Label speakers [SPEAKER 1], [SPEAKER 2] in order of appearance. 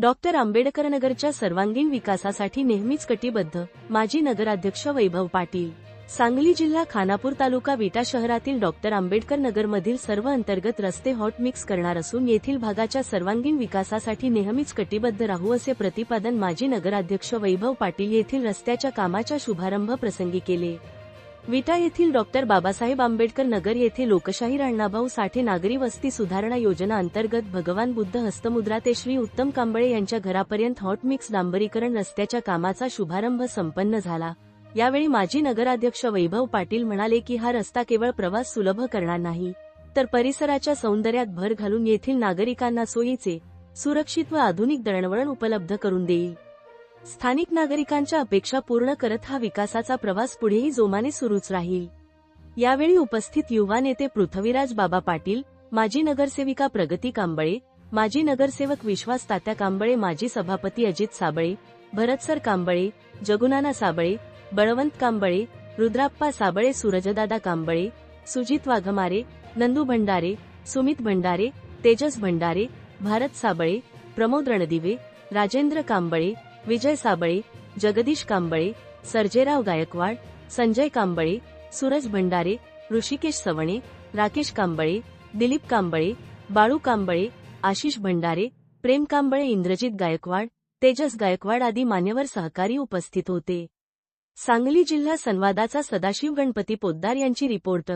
[SPEAKER 1] Doctor Ambedkar नगरच्या सर्वांगीण विकासासाठी नेहमीच कटिबद्ध माजी नगराध्यक्ष वैभव पाटील. सांगली जिल्हा खानापूर तालुका विटा शहरातील डॉक्टर आंबेडकर नगरमधील सर्व अंतर्गत रस्ते हॉट मिक्स करणार असून येथील भागाच्या सर्वांगीण विकासासाठी नेहमीच कटिबद्ध राहू असे प्रतिपादन माजी नगराध्यक्ष वैभव पाटील येथील रस्त्याच्या कामाच्या शुभारंभ प्रसंगी केले. विटा येथील डॉक्टर बाबासाहेब आंबेडकर नगर येथे लोकशाही अण्णाभाऊ साठे नागरी वस्ती सुधारणा योजना अंतर्गत भगवान बुद्ध हस्तमुद्रा ते श्री उत्तम कांबळे यांच्या घरापर्यंत हॉट मिक्स डांबरीकरण रस्त्याच्या कामाचा शुभारंभ संपन्न झाला. यावेळी माजी नगराध्यक्ष वैभव पाटील म्हणाले की हा रस्ता केवळ प्रवास सुलभ करणार नाही तर परिसराच्या सौंदर्यात भर घालून येथील नागरिकांना सोयीचे सुरक्षित व आधुनिक दळणवळण उपलब्ध करून देईल. स्थानिक नागरिकांच्या अपेक्षा पूर्ण करत हा विकासाचा प्रवास पुढेही जोमाने सुरूच राहील. यावेळी उपस्थित युवा नेते पृथ्वीराज बाबा पाटील माजी नगरसेविका प्रगती कांबळे माजी नगरसेवक विश्वास तात्या कांबळे माजी सभापती अजित साबळे भरतसर कांबळे जगुनाना साबळे बळवंत कांबळे रुद्राप्पा साबळे सूरजदादा कांबळे सुजित वाघमारे नंदू भंडारे सुमित भंडारे तेजस भंडारे भारत साबळे प्रमोद रणदिवे राजेंद्र कांबळे विजय साबळे जगदीश कांबळे सर्जेराव गायकवाड संजय कांबळे सूरज भंडारे ऋषिकेश सवणे राकेश कांबळे दिलीप कांबळे बाळू कांबळे आशिष भंडारे प्रेम कांबळे इंद्रजित गायकवाड तेजस गायकवाड आदी मान्यवर सहकारी उपस्थित होते. सांगली जिल्हा संवादाचा सदाशिव गणपती पोद्दार यांची रिपोर्ट